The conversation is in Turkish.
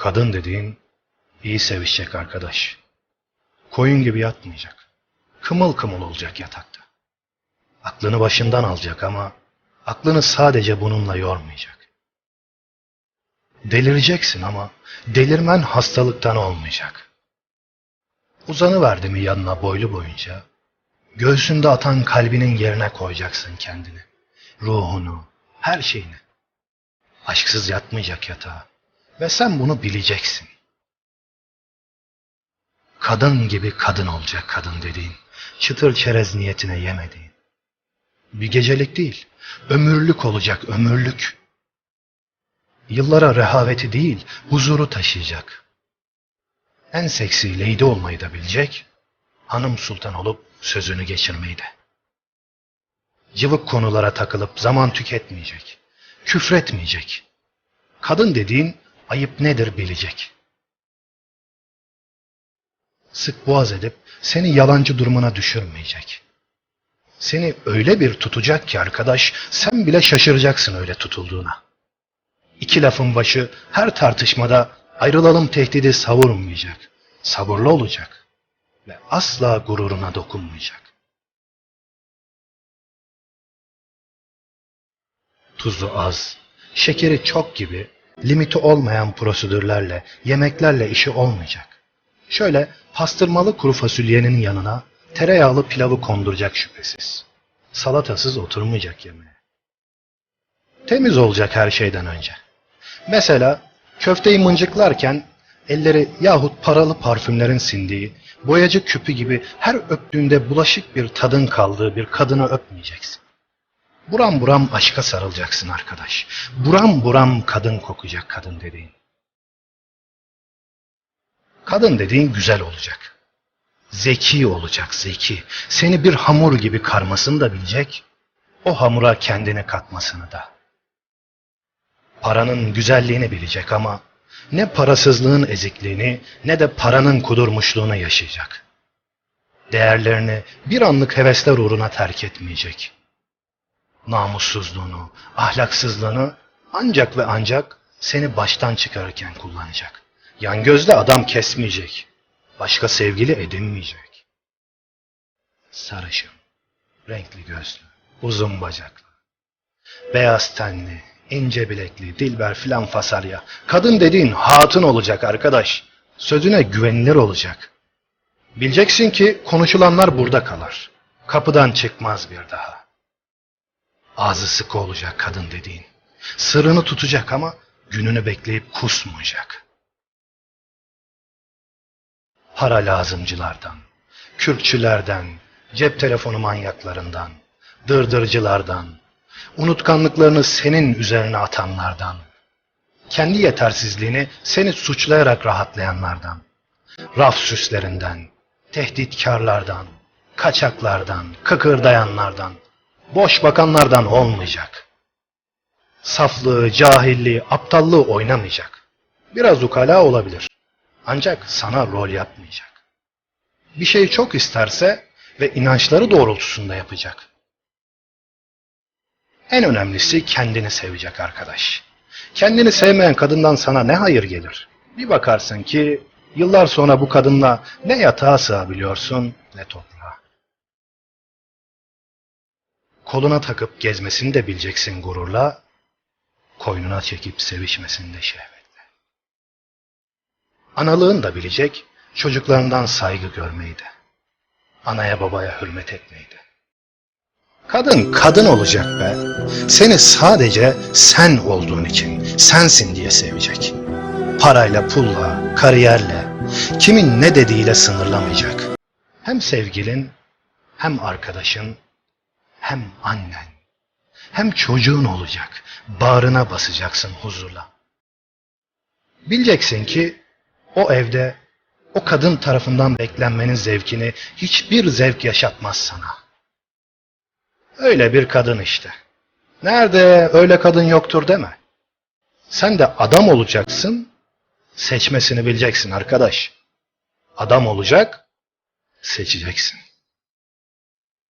Kadın dediğin iyi sevişecek arkadaş. Koyun gibi yatmayacak. Kımıl kımıl olacak yatakta. Aklını başından alacak ama aklını sadece bununla yormayacak. Delireceksin ama delirmen hastalıktan olmayacak. Uzanıverdi mi yanına boylu boyunca, göğsünde atan kalbinin yerine koyacaksın kendini. Ruhunu, her şeyini. Aşksız yatmayacak yatağa. Ve sen bunu bileceksin. Kadın gibi kadın olacak kadın dediğin. Çıtır çerez niyetine yemediğin. Bir gecelik değil, ömürlük olacak ömürlük. Yıllara rehaveti değil, huzuru taşıyacak. En seksi lady olmayı da bilecek, hanım sultan olup sözünü geçirmeyi de. Cıvık konulara takılıp zaman tüketmeyecek, küfretmeyecek. Kadın dediğin ayıp nedir bilecek. Sık boğaz edip seni yalancı durumuna düşürmeyecek. Seni öyle bir tutacak ki arkadaş, sen bile şaşıracaksın öyle tutulduğuna. İki lafın başı her tartışmada ayrılalım tehdidi savurmayacak. Sabırlı olacak. Ve asla gururuna dokunmayacak. Tuzu az, şekeri çok gibi limiti olmayan prosedürlerle, yemeklerle işi olmayacak. Şöyle pastırmalı kuru fasulyenin yanına tereyağlı pilavı konduracak şüphesiz. Salatasız oturmayacak yemeğe. Temiz olacak her şeyden önce. Mesela köfteyi mıncıklarken elleri yahut paralı parfümlerin sindiği, boyacı küpü gibi her öptüğünde bulaşık bir tadın kaldığı bir kadını öpmeyeceksin. Buram buram aşka sarılacaksın arkadaş. Buram buram kadın kokacak kadın dediğin. Kadın dediğin güzel olacak. Zeki olacak zeki. Seni bir hamur gibi karmasını da bilecek. O hamura kendini katmasını da. Paranın güzelliğini bilecek ama ne parasızlığın ezikliğini ne de paranın kudurmuşluğunu yaşayacak. Değerlerini bir anlık hevesler uğruna terk etmeyecek. Namussuzluğunu, ahlaksızlığını ancak ve ancak seni baştan çıkarırken kullanacak. Yan gözle adam kesmeyecek. Başka sevgili edinmeyecek. Sarışın, renkli gözlü, uzun bacaklı, beyaz tenli, ince bilekli, dilber filan fasarya. Kadın dediğin hatun olacak arkadaş. Sözüne güvenilir olacak. Bileceksin ki konuşulanlar burada kalır. Kapıdan çıkmaz bir daha. Ağzı sıkı olacak kadın dediğin. Sırrını tutacak ama gününü bekleyip kusmayacak. Para lazımcılardan, kürkçülerden, cep telefonu manyaklarından, dırdırcılardan, unutkanlıklarını senin üzerine atanlardan, kendi yetersizliğini seni suçlayarak rahatlayanlardan, raf süslerinden, tehditkarlardan, kaçaklardan, kıkırdayanlardan, boş bakanlardan olmayacak. Saflığı, cahilliği, aptallığı oynamayacak. Biraz ukala olabilir. Ancak sana rol yapmayacak. Bir şeyi çok isterse ve inançları doğrultusunda yapacak. En önemlisi kendini sevecek arkadaş. Kendini sevmeyen kadından sana ne hayır gelir? Bir bakarsın ki yıllar sonra bu kadınla ne yatağa sığabiliyorsun ne toprağa. Koluna takıp gezmesini de bileceksin gururla, koynuna çekip sevişmesini de şehvetle. Analığın da bilecek, çocuklarından saygı görmeyi de. Anaya babaya hürmet etmeyi de. Kadın kadın olacak be. Seni sadece sen olduğun için, sensin diye sevecek. Parayla, pulla, kariyerle, kimin ne dediğiyle sınırlamayacak. Hem sevgilin, hem arkadaşın, hem annen, hem çocuğun olacak. Bağrına basacaksın huzurla. Bileceksin ki o evde o kadın tarafından beklenmenin zevkini hiçbir zevk yaşatmaz sana. Öyle bir kadın işte. Nerede öyle kadın yoktur deme. Sen de adam olacaksın, seçmesini bileceksin arkadaş. Adam olacak, seçeceksin.